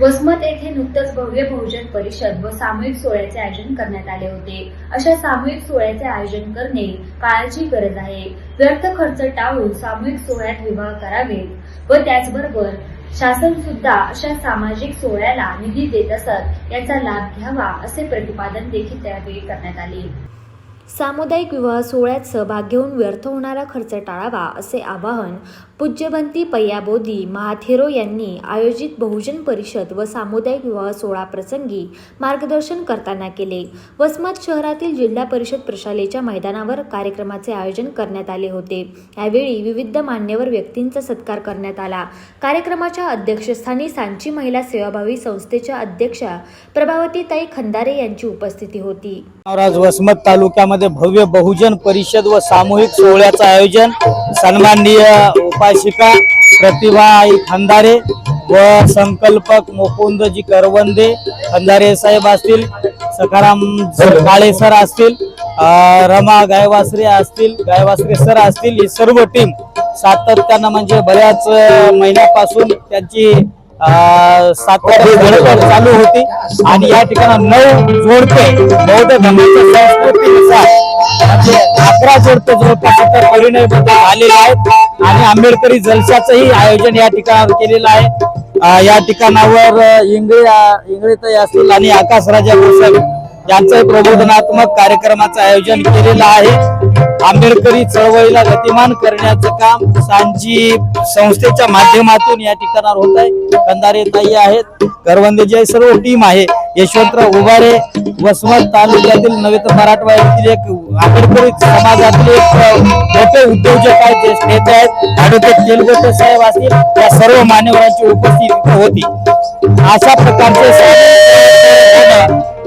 वसमत येथे नुकतंच भव्य बहुजन परिषद व सामूहिक सोहळ्याचे आयोजन करण्यात आले होते. अशा सामूहिक सोहळ्याचे आयोजन करणे काळाची गरज आहे. व्यर्थ खर्च टाळून सामूहिक सोहळ्यात विवाह करावेत व त्याचबरोबर शासन सुद्धा अशा सामाजिक सोहळ्याला निधी देत असत याचा लाभ घ्यावा असे प्रतिपादन देखील त्यावेळी करण्यात आले. सामुदायिक विवाह सोहळ्यात सहभाग घेऊन व्यर्थ होणारा खर्च टाळावा असे आवाहन पूज्यवंती पय्याबोधी महाथेरो यांनी आयोजित बहुजन परिषद व सामुदायिक विवाह सोहळा प्रसंगी मार्गदर्शन करताना केले. वसमत शहरातील जिल्हा परिषद प्रशालेच्या मैदानावर कार्यक्रमाचे आयोजन करण्यात आले होते. यावेळी विविध मान्यवर व्यक्तींचा सत्कार करण्यात आला. कार्यक्रमाच्या अध्यक्षस्थानी सांची महिला सेवाभावी संस्थेच्या अध्यक्षा प्रभावतीताई खंदारे यांची उपस्थिती होती. आज वसमत तालुक्यामध्ये भव्य बहुजन परिषद व सामूहिक सोहळ्याचं आयोजन. सन्माननीय उपाशिका प्रतिभा आई खंदारे व संकल्पक मुकुंदजी करवंदे खंदारे साहेब असतील सखाराम काळे सर असतील रमा गायवासरे असतील गायवासरे सर असतील ही सर्व टीम सातत्यानं म्हणजे बऱ्याच महिन्यापासून त्यांची अं, सातत्याने धडपड चालू होती आणि या ठिकाणी नऊ जोडपे बौद्ध धर्माच्या संस्कृतीनुसार म्हणजे अकरा जोडपे जवळपास इतर परिणयबद्ध झालेले आहेत. आणि आंबेडकरी जलशाचंही आयोजन या ठिकाणावर केलेलं आहे. या ठिकाणावर इंगळे अं, इंगळेताई असतील आणि आकाश राजा यांचं प्रबोधनात्मक कार्यक्रमाचं आयोजन केलेलं आहे. आंबेडकरी चळवळीला गतिमान करण्याचं काम सांजी संस्थेच्या माध्यमातून या ठिकाणावर होत आहे. कंधारे ताई आहेत करवंदेजी आहे सर्व टीम आहे. यशवंतराव उभारे वसमत तालुक्यातील नव्हे तर मराठवाड्यातील एक आंबेडकरी समाजातील एक मोठे उद्योजक आहेत ज्येष्ठ नेते आहेत. ऍडव्होकेट केलगोटे साहेब असतील या सर्व मान्यवरांची उपस्थिती होती. अशा प्रकारचे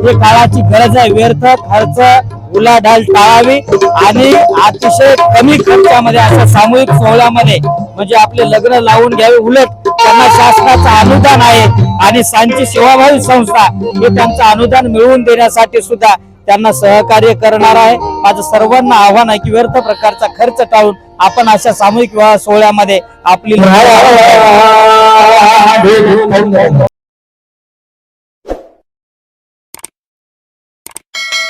हे काळाची गरज आहे. व्यर्थ खर्च उलाढाल टाळावी आणि अतिशय कमी खर्चामध्ये अशा सामूहिक सोहळ्यामध्ये म्हणजे आपले लग्न लावून घ्यावे. उलट त्यांना शासनाचं अनुदान आहे आणि सांची सेवाभावी संस्था हे त्यांचं अनुदान मिळवून देण्यासाठी सुद्धा त्यांना सहकार्य करणार आहे. माझं सर्वांना आव्हान आहे की व्यर्थ प्रकारचा खर्च टाळून आपण अशा सामूहिक विवाह सोहळ्यामध्ये आपली